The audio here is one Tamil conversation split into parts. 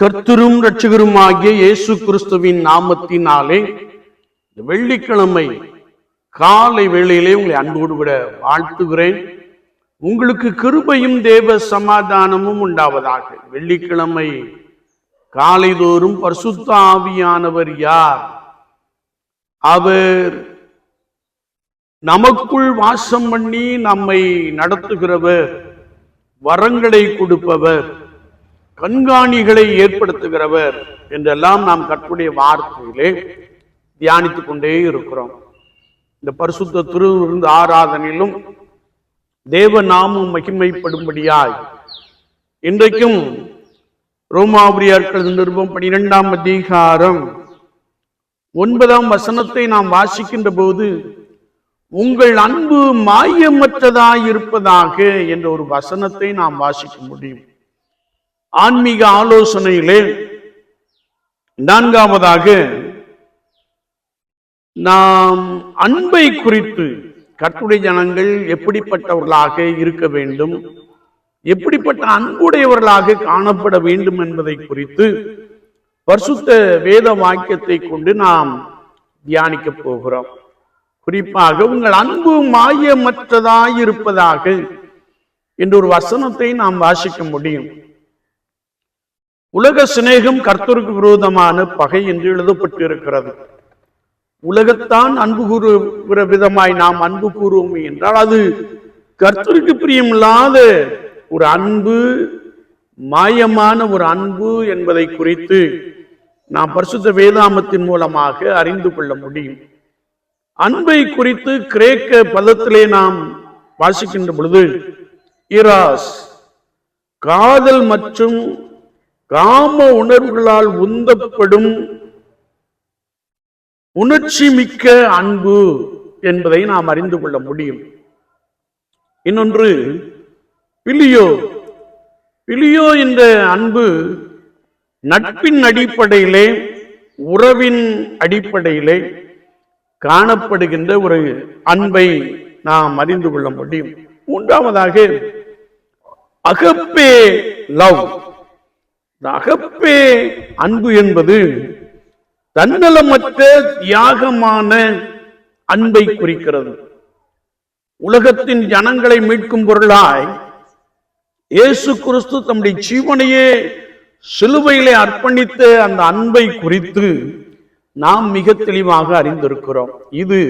கர்த்தரும் ரட்சகருமாகிய இயேசு கிறிஸ்துவின் நாமத்தினாலே வெள்ளிக்கிழமை காலை வேளையிலே உங்களை அன்போடு விட வாழ்த்துகிறேன். உங்களுக்கு கிருபையும் தேவ சமாதானமும் உண்டாவதாக. வெள்ளிக்கிழமை காலைதோறும் பரிசுத்த ஆவியானவர் யார்? அவர் நமக்குள் வாசம் பண்ணி நம்மை நடத்துகிறவர் வரங்களை கொடுப்பவர். கண்காணிகளை ஏற்படுத்துகிறவர் என்றெல்லாம் நாம் கற்புடைய வார்த்தையிலே தியானித்துக் கொண்டே இருக்கிறோம். இந்த பரிசுத்த திருவிருந்து ஆராதனையிலும் தேவ நாமம் மகிமைப்படும்படியாய் இன்றைக்கும் ரோமாபுரியார்கள் நிருபம் பனிரெண்டாம் அதிகாரம் ஒன்பதாம் வசனத்தை நாம் வாசிக்கின்ற போது உங்கள் அன்பு மாயமற்றதாய் இருப்பதாக என்ற ஒரு வசனத்தை நாம் வாசிக்க முடியும். ஆன்மீக ஆலோசனையிலே நான்காவதாக நாம் அன்பை குறித்து கட்டுரை ஜனங்கள் எப்படிப்பட்டவர்களாக இருக்க வேண்டும் எப்படிப்பட்ட அன்புடையவர்களாக காணப்பட வேண்டும் என்பதை குறித்து பரிசுத்த வேத வாக்கியத்தை கொண்டு நாம் தியானிக்க போகிறோம். குறிப்பாக உங்கள் அன்பு மாயமற்றதாயிருப்பதாக என்ற ஒரு வசனத்தை நாம் வாசிக்க முடியும். உலக சிநேகம் கர்த்தருக்கு விரோதமான பகை என்று எழுதப்பட்டு இருக்கிறது உலகத்தான் அன்பு கூறுகிற விதமாய் நாம் அன்பு கூறுவோம் என்றால் அது கர்த்தருக்கு பிரியமில்லாத ஒரு அன்பு மாயமான ஒரு அன்பு என்பதை குறித்து நாம் பரிசுத்த வேதாமத்தின் மூலமாக அறிந்து கொள்ள முடியும். அன்பை குறித்து கிரேக்க பதத்திலே நாம் வாசிக்கின்ற பொழுது இராஸ் காதல் மற்றும் காம உணர்வுகளால் உந்தப்படும் உணர்ச்சி மிக்க அன்பு என்பதை நாம் அறிந்து கொள்ள முடியும். இன்னொன்று பிலியோ. பிலியோ என்ற அன்பு நட்பின் அடிப்படையிலே உறவின் அடிப்படையிலே காணப்படுகின்ற ஒரு அன்பை நாம் அறிந்து கொள்ள முடியும். மூன்றாவதாக அகப்பே லவ். இந்த அகப்பே அன்பு என்பது தன்னலமற்ற தியாகமான அன்பை குறிக்கிறது. உலகத்தின் ஜனங்களை மீட்கும் பொருளாய் இயேசு கிறிஸ்து தம்முடைய ஜீவனையே சிலுவையிலே அர்ப்பணித்த அந்த அன்பை குறித்து நாம் மிக தெளிவாக அறிந்திருக்கிறோம். இது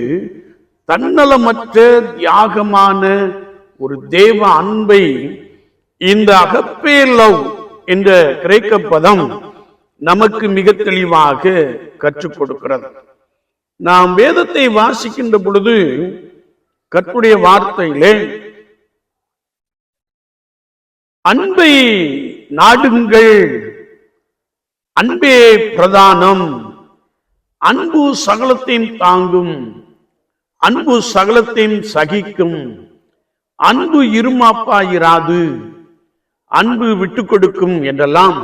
தன்னலமற்ற தியாகமான ஒரு தேவ அன்பை இந்த அகப்பே லவ் என்ற கிரேக்க பதம் நமக்கு மிக தெளிவாக கற்றுக் கொடுக்கிறது. நாம் வேதத்தை வாசிக்கின்ற பொழுது கற்றுடைய வார்த்தையிலே அன்பை நாடுங்கள் அன்பே பிரதானம் அன்பு சகலத்தையும் தாங்கும் அன்பு சகலத்தையும் சகிக்கும் அன்பு இருமாப்பாயிராது அன்பு விட்டு கொடுக்கும் என்றெல்லாம்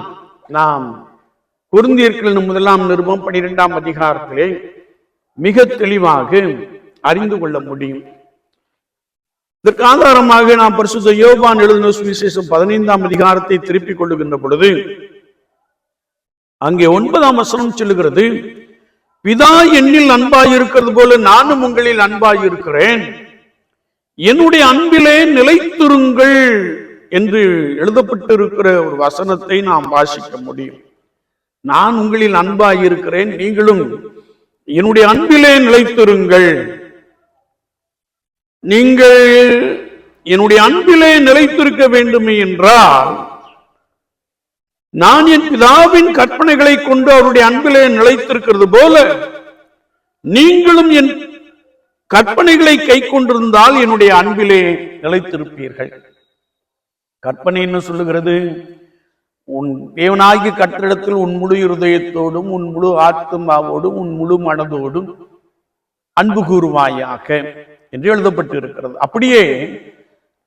நாம் குருந்தியர்கள் முதலாம் நிருபம் பனிரெண்டாம் அதிகாரத்திலே மிக தெளிவாக அறிந்து கொள்ள முடியும். இதற்கு ஆதாரமாக நாம் பரிசுத்த யோபான் எழுதின சுவிசேஷம் பதினைந்தாம் அதிகாரத்தை திருப்பிக் கொள்ளுகின்ற பொழுது அங்கே ஒன்பதாம் வசனம் சொல்லுகிறது பிதா என்னில் அன்பாயிருக்கிறது போல நானும் உங்களில் அன்பாயிருக்கிறேன். என்னுடைய அன்பிலே நிலைத்திருங்கள். என்று எழுதப்பட்டிருக்கிற ஒரு வசனத்தை நாம் வாசிக்க முடியும். நான் உங்களில் அன்பாயிருக்கிறேன் நீங்களும் என்னுடைய அன்பிலே நிலைத்திருங்கள். நீங்கள் என்னுடைய அன்பிலே நிலைத்திருக்க வேண்டுமே என்றால் நான் என் பிதாவின் கற்பனைகளை கொண்டு அவருடைய அன்பிலே நிலைத்திருக்கிறது போல நீங்களும் என் கற்பனைகளை கை கொண்டிருந்தால் என்னுடைய அன்பிலே நிலைத்திருப்பீர்கள். கற்பனை என்ன சொல்லுகிறது. உன் தேவனாகி கட்டிடத்தில் உன் முழு இருதயத்தோடும் உன் முழு ஆத்மாவோடும் உன் முழு மனதோடும் அன்பு கூறுவாயாக என்று எழுதப்பட்டு இருக்கிறது அப்படியே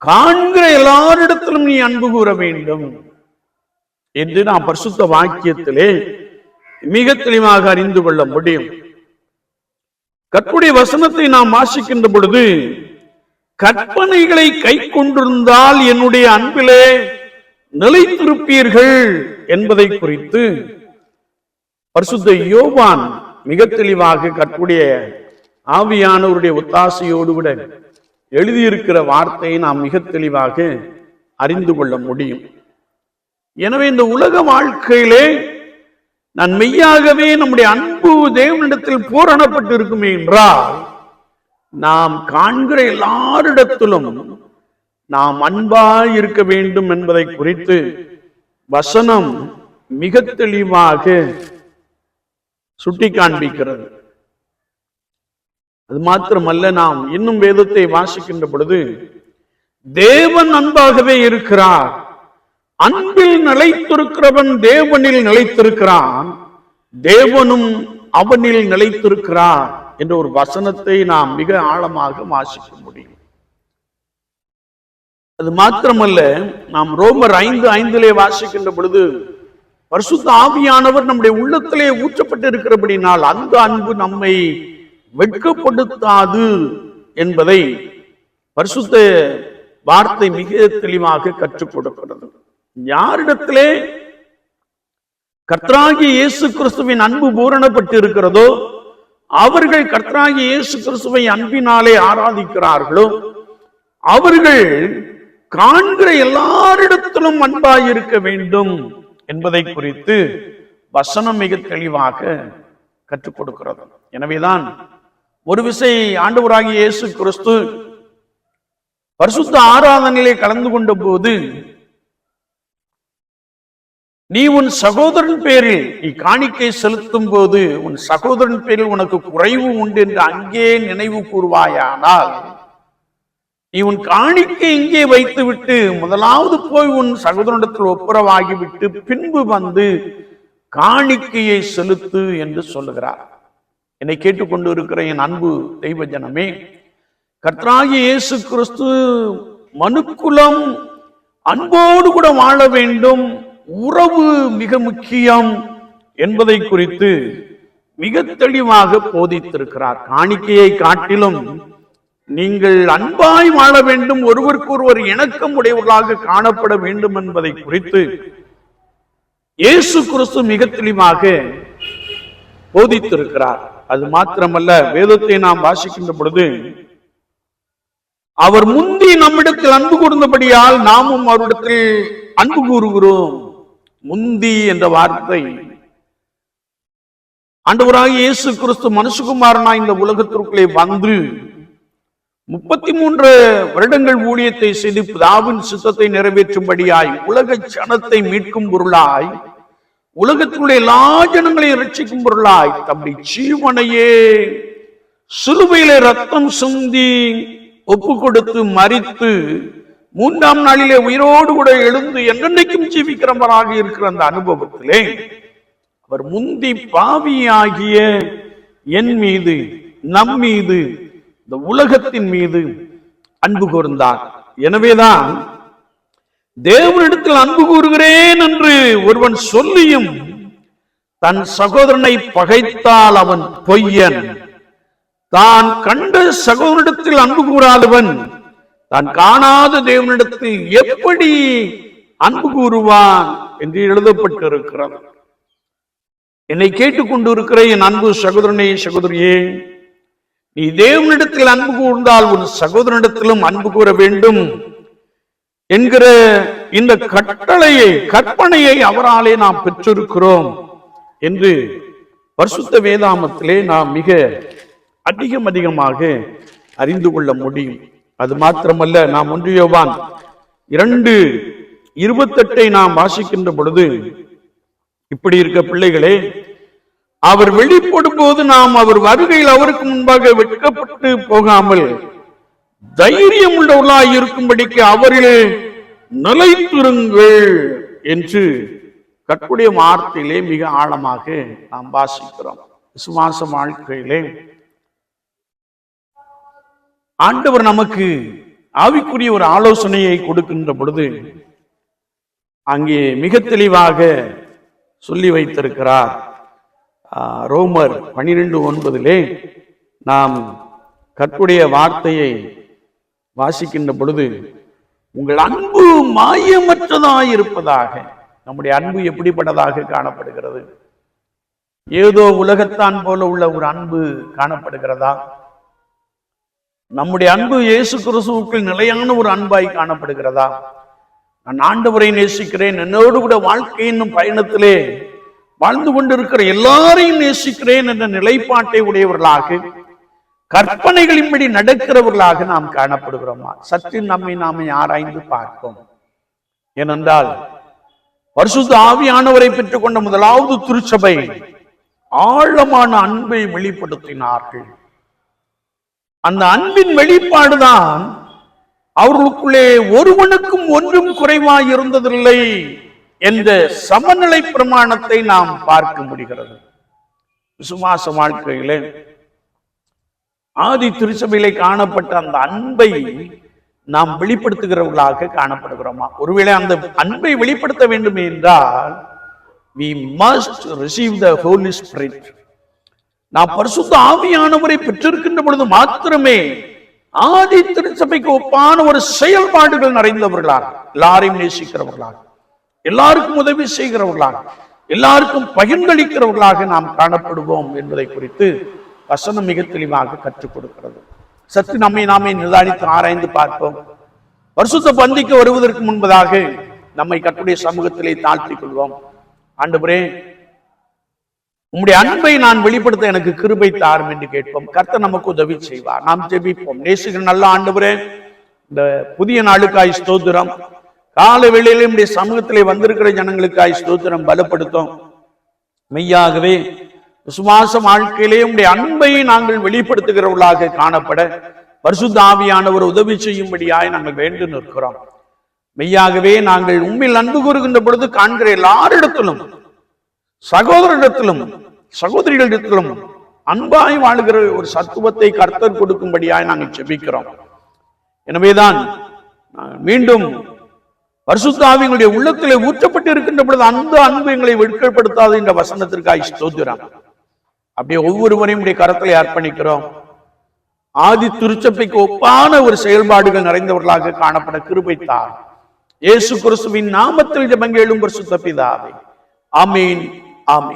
காண்கிற எல்லாரிடத்திலும் நீ அன்பு கூற வேண்டும் என்று நாம் பரிசுத்த வாக்கியத்திலே மிக தெளிவாக அறிந்து கொள்ள முடியும். கற்புடைய வசனத்தை நாம் வாசிக்கின்ற பொழுது கற்பனைகளை கை கொண்டிருந்தால் என்னுடைய அன்பிலே நிலைத்திருப்பீர்கள் என்பதை குறித்து பரிசுத்த யோவான் மிக தெளிவாக கற்புடைய ஆவியானவருடைய ஒத்தாசையோடு விட எழுதியிருக்கிற வார்த்தையை நாம் மிக தெளிவாக அறிந்து கொள்ள முடியும். எனவே இந்த உலக வாழ்க்கையிலே நான் மெய்யாகவே நம்முடைய அன்பு தேவனிடத்தில் பூரணப்பட்டு இருக்குமே என்றால் நாம் காண்கிற எல்லாரிடத்திலும் நாம் அன்பாய் இருக்க வேண்டும் என்பதை குறித்து வசனம் மிக தெளிவாக சுட்டி காண்பிக்கிறது அது மாத்திரமல்ல நாம் இன்னும் வேதத்தை வாசிக்கின்ற பொழுது தேவன் அன்பாகவே இருக்கிறார். அன்பில் நிலைத்திருக்கிறவன் தேவனில் நிலைத்திருக்கிறான். தேவனும் அவனில் நிலைத்திருக்கிறார். என்ற ஒரு வசனத்தை நாம் மிக ஆழமாக வாசிக்க முடியும். அது மாத்திரமல்ல நாம் ரோமர் ஐந்து ஐந்திலே வாசிக்கின்ற பொழுது பரிசுத்த ஆவியானவர் நம்முடைய உள்ளத்திலே ஊற்றப்பட்டு இருக்கிறபடினால் அந்த அன்பு நம்மை வெட்கப்படுத்தாது என்பதை பரிசுத்த வார்த்தை மிக தெளிவாக கற்றுக் கொடுக்கிறது. யாரிடத்திலே கர்த்தராகிய இயேசு கிறிஸ்துவின் அன்பு பூரணப்பட்டு இருக்கிறதோ அவர்கள் கர்த்தராகி இயேசு கிறிஸ்துவை அன்பினாலே ஆராதிக்கிறார்களோ? அவர்கள் காண்கிற எல்லாரிடத்திலும் அன்பாயிருக்க வேண்டும் என்பதை குறித்து வசனம் மிக தெளிவாக கற்றுக் கொடுக்கிறது. எனவேதான் ஒரு விசை ஆண்டவராகிய இயேசு கிறிஸ்து பரிசுத்த ஆராதனையிலே கலந்து கொண்ட போது நீ உன் சகோதரன் பேரில் நீ காணிக்கை செலுத்தும் போது உன் சகோதரன் பேரில் உனக்கு குறைவு உண்டு என்று அங்கே நினைவு கூறுவாயானால் நீ உன் காணிக்கை இங்கே வைத்துவிட்டு முதலாவது போய் உன் சகோதரனிடத்தில் ஒப்புரவாகிவிட்டு பின்பு வந்து காணிக்கையை செலுத்து என்று சொல்லுகிறார். என்னை கேட்டுக்கொண்டு இருக்கிற என் அன்பு தெய்வ ஜனமே கர்த்தராகி இயேசு கிறிஸ்து மனுக்குலம் அன்போடு கூட வாழ வேண்டும். உறவு மிக முக்கியம் என்பதை குறித்து மிக தெளிவாக போதித்திருக்கிறார். காணிக்கையை காட்டிலும் நீங்கள் அன்பாய் வாழ வேண்டும் ஒருவருக்கு ஒருவர் இணக்கம் உடையவர்களாக காணப்பட வேண்டும் என்பதை குறித்து இயேசு கிறிஸ்து மிக தெளிவாக போதித்திருக்கிறார். அது மாத்திரமல்ல வேதத்தை நாம் வாசிக்கின்ற பொழுது அவர் முந்தி நம்மிடத்தில் அன்பு கூர்ந்தபடியால் நாமும் அவரிடத்தில் அன்பு கூறுகிறோம். முந்தி என்ற வார்த்தை. ஆண்டவராகிய இயேசு கிறிஸ்து மனுஷகுமாரனா இந்த உலகத்திற்குள்ளே வந்து முப்பத்தி மூன்று வருடங்கள் ஊழியத்தை செய்து பிதாவின் சித்தத்தை நிறைவேற்றும்படியாய் உலக ஜனத்தை மீட்கும் பொருளாய் உலகத்திலுள்ள எல்லா ஜனங்களையும் ரட்சிக்கும் பொருளாய் தம்முடைய ஜீவனையே சிலுவையிலே ரத்தம் சிந்தி ஒப்பு கொடுத்து மறித்து மூன்றாம் நாளிலே உயிரோடு கூட எழுந்து என்னென்னைக்கும் ஜீவிக்கிறவராக இருக்கிற அந்த அனுபவத்திலே அவர் முந்தி பாவியாகிய என் மீது நம் மீது இந்த உலகத்தின் மீது அன்பு கூர்ந்தார். எனவேதான் தேவனிடத்தில் அன்பு கூறுகிறேன் என்று ஒருவன் சொல்லியும் தன் சகோதரனை பகைத்தால் அவன் பொய்யன். தான் கண்ட சகோதரிடத்தில் அன்பு கூறாதவன் தான் காணாத தேவனிடத்தில் எப்படி அன்பு கூறுவான் என்று எழுதப்பட்டிருக்கிறது. என்னை கேட்டுக்கொண்டு இருக்கிற என் அன்பு சகோதரனே சகோதரியே நீ தேவனிடத்தில் அன்பு கூர்ந்தால் உன் சகோதரனிடத்திலும் அன்பு கூற வேண்டும் என்கிற இந்த கட்டளையை கற்பனையை அவராலே நாம் பெற்றிருக்கிறோம் என்று பரிசுத்த வேதாமத்திலே நாம் மிக அதிகம் அதிகமாக அறிந்து கொள்ள முடியும். அது மாத்திரமல்ல நாம் ஒன்றியவான் இரண்டு இருபத்தெட்டை நாம் வாசிக்கின்ற பொழுது இப்படி இருக்க பிள்ளைகளே அவர் வெளிப்படும் போது நாம் அவர் வருகையில் அவருக்கு முன்பாக வெட்கப்பட்டு போகாமல் தைரியம் உள்ளவர்களாய் இருக்கும்படிக்கு அவர்கள் நிலைத்திருங்கள் என்று கற்புடைய வார்த்தையிலே மிக ஆழமாக நாம் வாசிக்கிறோம். விசுவாச வாழ்க்கையிலே ஆண்டவர் நமக்கு ஆவிக்குரிய ஒரு ஆலோசனையை கொடுக்கின்ற பொழுது அங்கே மிக தெளிவாக சொல்லி வைத்திருக்கிறார். ஆஹ், ரோமர் பனிரெண்டு ஒன்பதிலே நாம் கற்புடைய வார்த்தையை வாசிக்கின்ற பொழுது உங்கள் அன்பு மாயமற்றதாய் இருப்பதாக நம்முடைய அன்பு எப்படிப்பட்டதாக காணப்படுகிறது? ஏதோ உலகத்தான் போல உள்ள ஒரு அன்பு காணப்படுகிறதா? நம்முடைய அன்பு இயேசு கிறிஸ்துவுக்குள் நிலையான ஒரு அன்பாய் காணப்படுகிறதா? நான் ஆண்டவரை நேசிக்கிறேன். என்னோடு கூட வாழ்க்கை என்னும் பயணத்திலே வாழ்ந்து கொண்டிருக்கிற எல்லாரையும் நேசிக்கிறேன் என்ற நிலைப்பாட்டை உடையவர்களாக கற்பனைகளின்படி நடக்கிறவர்களாக நாம் காணப்படுகிறோமா? சற்று நம்மை நாமே ஆராய்ந்து பார்ப்போம். ஏனென்றால் வருஷத்து ஆவியானவரை பெற்றுக்கொண்ட முதலாவது திருச்சபை ஆழமான அன்பை வெளிப்படுத்தினார்கள். அந்த அன்பின் வெளிப்பாடுதான். அவர்களுக்குள்ளே ஒருவனுக்கும் ஒன்றும் குறைவாய் இருந்ததில்லை என்ற சமநிலை பிரமாணத்தை நாம் பார்க்க முடிகிறது. விசுவாச வாழ்க்கையிலே ஆதி திருச்சபையிலே காணப்பட்ட அந்த அன்பை நாம் வெளிப்படுத்துகிறவர்களாக காணப்படுகிறோமா? ஒருவேளை அந்த அன்பை வெளிப்படுத்த வேண்டும் என்றால் we must receive the holy spirit நாம் பரிசுத்த ஆவியானவரை பெற்றிருக்கின்ற பொழுது மாத்திரமே ஆதி திருச்சபைக்கு ஒப்பான ஒரு செயல்பாடுகள் நிறைந்தவர்களாக எல்லாரையும் நேசிக்கிறவர்களாக எல்லாருக்கும் உதவி செய்கிறவர்களாக எல்லாருக்கும் பகிர்ந்தளிக்கிறவர்களாக நாம் காணப்படுவோம் என்பதை குறித்து வசனம் மிக தெளிவாக கற்றுக் கொடுக்கிறது. சற்று நம்மை நாமே நிதானித்து ஆராய்ந்து பார்ப்போம். பரிசுத்த பந்திக்கு வருவதற்கு முன்பதாக நம்மை கட்டுடைய சமூகத்திலே தாழ்த்திக் கொள்வோம். ஆண்டு உம்முடைய அன்பை நான் வெளிப்படுத்த எனக்கு கிருபை தாரும் என்று கேட்போம். கர்த்தர் நமக்கு உதவி செய்வார். நாம் ஜெபிப்போம். நேசுகிற நல்ல ஆண்டவரே இந்த புதிய நாளுக்காய் ஸ்தோத்திரம். கால வேளையிலே உம்முடைய சமூகத்திலே வந்திருக்கிற ஜனங்களுக்காய் ஸ்தோத்திரம் பலப்படுத்தும். மெய்யாகவே விசுவாச வாழ்க்கையிலே உடைய அன்பை நாங்கள் வெளிப்படுத்துகிறவர்களாக காணப்பட பரிசுத்த ஆவியானவர் உதவி செய்யும்படியாய் நாங்கள் வேண்டு நிற்கிறோம். மெய்யாகவே நாங்கள் உண்மையில் அன்பு கூறுகின்ற பொழுது காண்கிற எல்லாரிடத்திலும் சகோதரிடத்திலும் சகோதரிகளிடத்திலும் அன்பாய் வாழுகிற ஒரு சத்துவத்தை கர்த்தர் கொடுக்கும்படியாய் நாங்கள் செபிக்கிறோம் எனவேதான் மீண்டும் பரிசுத்தாவிங்களுடைய உள்ளத்திலே ஊற்றப்பட்டு இருக்கின்ற பொழுது அந்த அன்பு எங்களை வெட்கப்படுத்தாது என்ற வசனத்திற்காக ஸ்தோத்திரம். அப்படியே ஒவ்வொருவரையும் உடைய கரத்திலே அர்ப்பணிக்கிறோம். ஆதி திருச்சபைக்கு ஒப்பான ஒரு செயல்பாடுகள் நிறைந்தவர்களாக காணப்பட கிருபைத்தார். இயேசு கிறிஸ்துவின் நாமத்தில் ஜெபங்கேளும் பரிசுத்த பிதாவே. ஆமீன். ஆமீன்